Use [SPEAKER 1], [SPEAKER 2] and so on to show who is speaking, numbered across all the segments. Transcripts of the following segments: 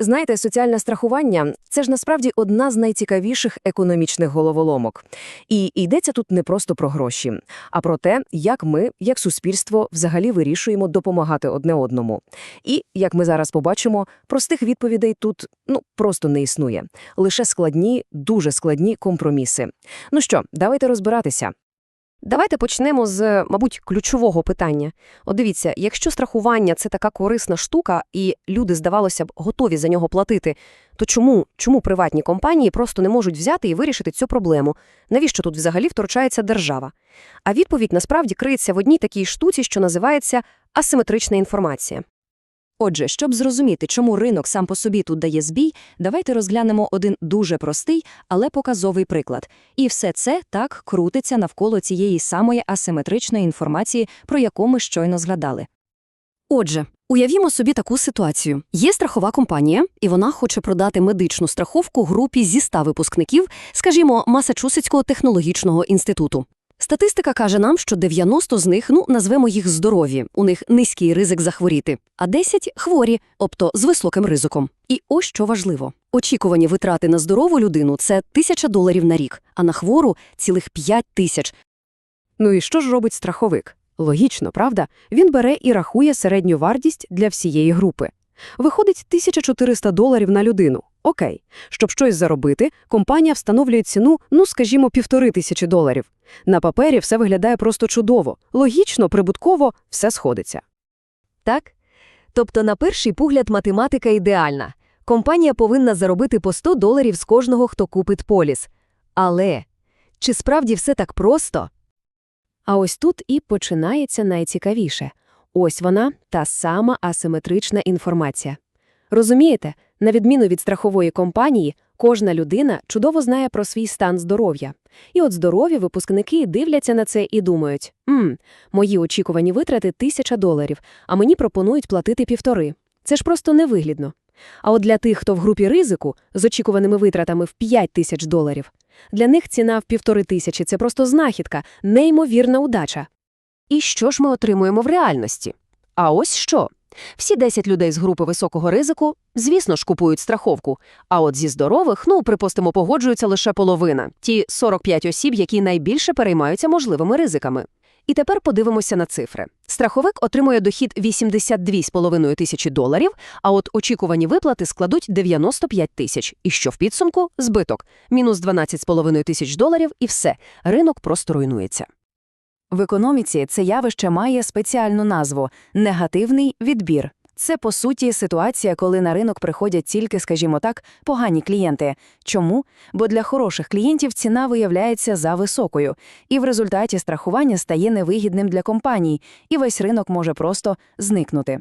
[SPEAKER 1] Знаєте, соціальне страхування це ж насправді одна з найцікавіших економічних головоломок. І йдеться тут не просто про гроші, а про те, як ми, як суспільство, взагалі вирішуємо допомагати одне одному. І, як ми зараз побачимо, простих відповідей тут ну просто не існує. Лише складні, дуже складні компроміси. Ну що, давайте розбиратися.
[SPEAKER 2] Давайте почнемо з, мабуть, ключового питання. От дивіться, якщо страхування – це така корисна штука, і люди, здавалося б, готові за нього платити, то чому, чому приватні компанії просто не можуть взяти і вирішити цю проблему? Навіщо тут взагалі втручається держава? А відповідь насправді криється в одній такій штуці, що називається асиметрична інформація.
[SPEAKER 3] Отже, щоб зрозуміти, чому ринок сам по собі тут дає збій, давайте розглянемо один дуже простий, але показовий приклад. І все це так крутиться навколо цієї самої асиметричної інформації, про яку ми щойно згадали. Отже, уявімо собі таку ситуацію. Є страхова компанія, і вона хоче продати медичну страховку групі зі 100 випускників, скажімо, Масачусетського технологічного інституту. Статистика каже нам, що 90 з них, ну, назвемо їх здорові, у них низький ризик захворіти, а 10 – хворі, тобто з високим ризиком. І ось що важливо. Очікувані витрати на здорову людину – це 1000 доларів на рік, а на хвору – цілих 5 тисяч.
[SPEAKER 1] Ну і що ж робить страховик? Логічно, правда? Він бере і рахує середню вартість для всієї групи. Виходить 1400 доларів на людину. Окей. Щоб щось заробити, компанія встановлює ціну, ну, скажімо, півтори тисячі доларів. На папері все виглядає просто чудово. Логічно, прибутково, все сходиться.
[SPEAKER 4] Так? Тобто, на перший погляд, математика ідеальна. Компанія повинна заробити по 100 доларів з кожного, хто купить поліс. Але чи справді все так просто?
[SPEAKER 2] А ось тут і починається найцікавіше. Ось вона, та сама асиметрична інформація. Розумієте, на відміну від страхової компанії, кожна людина чудово знає про свій стан здоров'я. І от здорові випускники дивляться на це і думають, «Мм, мої очікувані витрати – тисяча доларів, а мені пропонують платити півтори. Це ж просто невигідно. А от для тих, хто в групі ризику, з очікуваними витратами в 5 тисяч доларів, для них ціна в півтори тисячі – це просто знахідка, неймовірна удача. І що ж ми отримуємо в реальності? А ось що. Всі 10 людей з групи високого ризику, звісно ж, купують страховку. А от зі здорових, ну, припустимо, погоджується лише половина. Ті 45 осіб, які найбільше переймаються можливими ризиками. І тепер подивимося на цифри. Страховик отримує дохід 82,5 тисячі доларів, а от очікувані виплати складуть 95 тисяч. І що в підсумку? Збиток. Мінус 12,5 тисяч доларів і все. Ринок просто руйнується.
[SPEAKER 3] В економіці це явище має спеціальну назву – негативний відбір. Це, по суті, ситуація, коли на ринок приходять тільки, скажімо так, погані клієнти. Чому? Бо для хороших клієнтів ціна виявляється за високою, і в результаті страхування стає невигідним для компаній, і весь ринок може просто зникнути.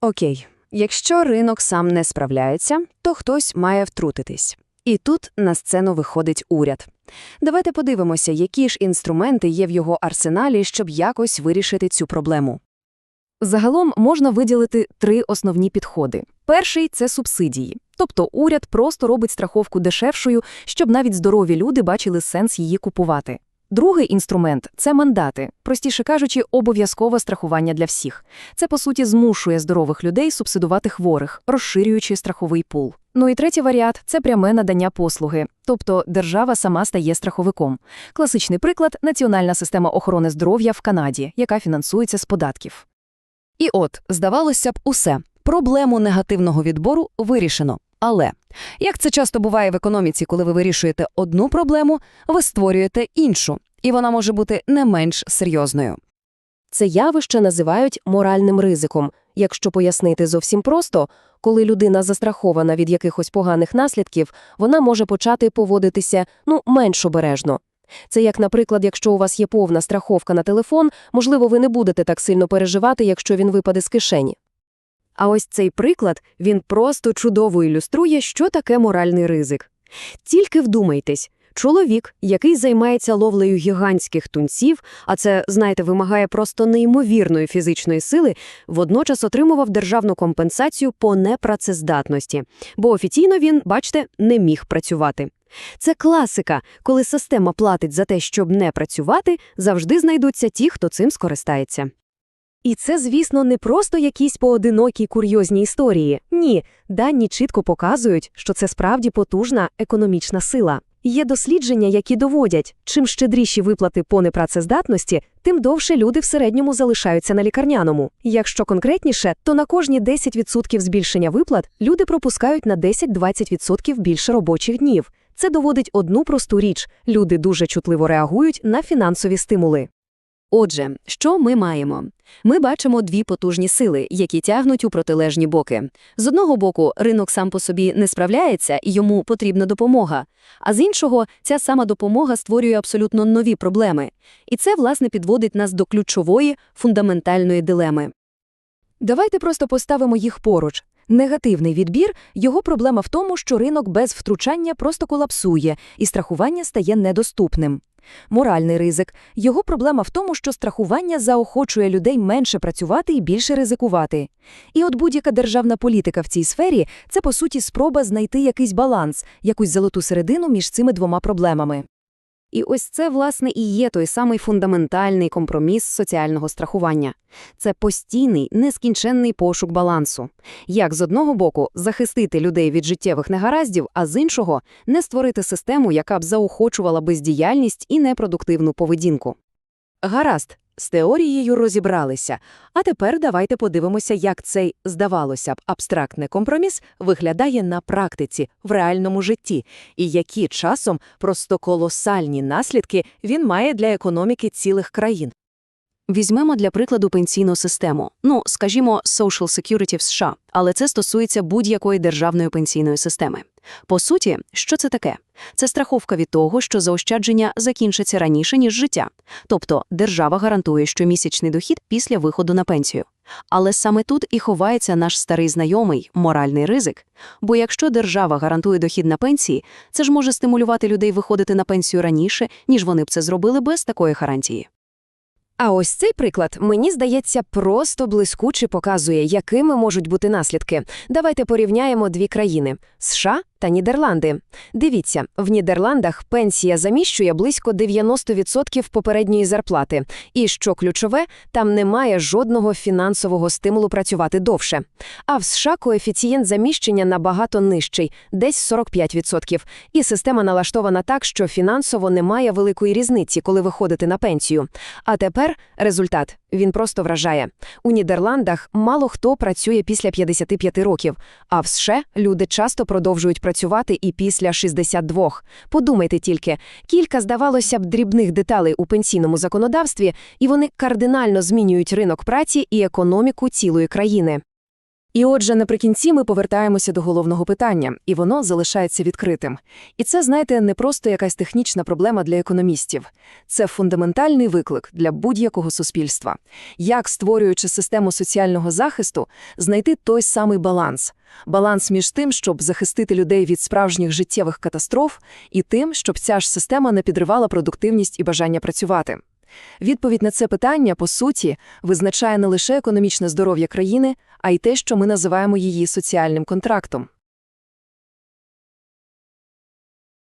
[SPEAKER 1] Окей, якщо ринок сам не справляється, то хтось має втрутитись. І тут на сцену виходить уряд. Давайте подивимося, які ж інструменти є в його арсеналі, щоб якось вирішити цю проблему. Загалом можна виділити три основні підходи. Перший – це субсидії. Тобто уряд просто робить страховку дешевшою, щоб навіть здорові люди бачили сенс її купувати. Другий інструмент – це мандати, простіше кажучи, обов'язкове страхування для всіх. Це, по суті, змушує здорових людей субсидувати хворих, розширюючи страховий пул. Ну і третій варіант – це пряме надання послуги, тобто держава сама стає страховиком. Класичний приклад – національна система охорони здоров'я в Канаді, яка фінансується з податків. І от, здавалося б, усе. Проблему негативного відбору вирішено. Але, як це часто буває в економіці, коли ви вирішуєте одну проблему, ви створюєте іншу, і вона може бути не менш серйозною.
[SPEAKER 2] Це явище називають моральним ризиком. Якщо пояснити зовсім просто, коли людина застрахована від якихось поганих наслідків, вона може почати поводитися ну менш обережно. Це як, наприклад, якщо у вас є повна страховка на телефон, можливо, ви не будете так сильно переживати, якщо він випаде з кишені. А ось цей приклад, він просто чудово ілюструє, що таке моральний ризик. Тільки вдумайтесь, чоловік, який займається ловлею гігантських тунців, а це, знаєте, вимагає просто неймовірної фізичної сили, водночас отримував державну компенсацію по непрацездатності, бо офіційно він, бачите, не міг працювати. Це класика, коли система платить за те, щоб не працювати, завжди знайдуться ті, хто цим скористається. І це, звісно, не просто якісь поодинокі курйозні історії. Ні, дані чітко показують, що це справді потужна економічна сила. Є дослідження, які доводять, чим щедріші виплати по непрацездатності, тим довше люди в середньому залишаються на лікарняному. Якщо конкретніше, то на кожні 10% збільшення виплат люди пропускають на 10-20% більше робочих днів. Це доводить одну просту річ – люди дуже чутливо реагують на фінансові стимули.
[SPEAKER 1] Отже, що ми маємо? Ми бачимо дві потужні сили, які тягнуть у протилежні боки. З одного боку, ринок сам по собі не справляється і йому потрібна допомога, а з іншого, ця сама допомога створює абсолютно нові проблеми. І це, власне, підводить нас до ключової, фундаментальної дилеми.
[SPEAKER 4] Давайте просто поставимо їх поруч. Негативний відбір – його проблема в тому, що ринок без втручання просто колапсує, і страхування стає недоступним. Моральний ризик – його проблема в тому, що страхування заохочує людей менше працювати і більше ризикувати. І от будь-яка державна політика в цій сфері – це, по суті, спроба знайти якийсь баланс, якусь золоту середину між цими двома проблемами.
[SPEAKER 1] І ось це, власне, і є той самий фундаментальний компроміс соціального страхування. Це постійний, нескінченний пошук балансу. Як з одного боку захистити людей від життєвих негараздів, а з іншого – не створити систему, яка б заохочувала бездіяльність і непродуктивну поведінку. Гаразд, з теорією розібралися. А тепер давайте подивимося, як цей, здавалося б, абстрактний компроміс виглядає на практиці, в реальному житті, і які часом просто колосальні наслідки він має для економіки цілих країн. Візьмемо для прикладу пенсійну систему. Ну, скажімо, Social Security в США, але це стосується будь-якої державної пенсійної системи. По суті, що це таке? Це страховка від того, що заощадження закінчаться раніше, ніж життя. Тобто держава гарантує щомісячний дохід після виходу на пенсію. Але саме тут і ховається наш старий знайомий моральний ризик. Бо якщо держава гарантує дохід на пенсії, це ж може стимулювати людей виходити на пенсію раніше, ніж вони б це зробили без такої гарантії.
[SPEAKER 2] А ось цей приклад, мені здається, просто блискуче показує, якими можуть бути наслідки. Давайте порівняємо дві країни – США та Нідерланди. Дивіться, в Нідерландах пенсія заміщує близько 90% попередньої зарплати. І, що ключове, там немає жодного фінансового стимулу працювати довше. А в США коефіцієнт заміщення набагато нижчий – десь 45%. І система налаштована так, що фінансово немає великої різниці, коли виходити на пенсію. А тепер результат. Він просто вражає. У Нідерландах мало хто працює після 55 років, а в США люди часто продовжують працювати і після 62. Подумайте тільки, кілька, здавалося б, дрібних деталей у пенсійному законодавстві, і вони кардинально змінюють ринок праці і економіку цілої країни.
[SPEAKER 5] І отже, наприкінці ми повертаємося до головного питання, і воно залишається відкритим. І це, знаєте, не просто якась технічна проблема для економістів. Це фундаментальний виклик для будь-якого суспільства. Як, створюючи систему соціального захисту, знайти той самий баланс. Баланс між тим, щоб захистити людей від справжніх життєвих катастроф, і тим, щоб ця ж система не підривала продуктивність і бажання працювати. Відповідь на це питання, по суті, визначає не лише економічне здоров'я країни, а й те, що ми називаємо її соціальним контрактом.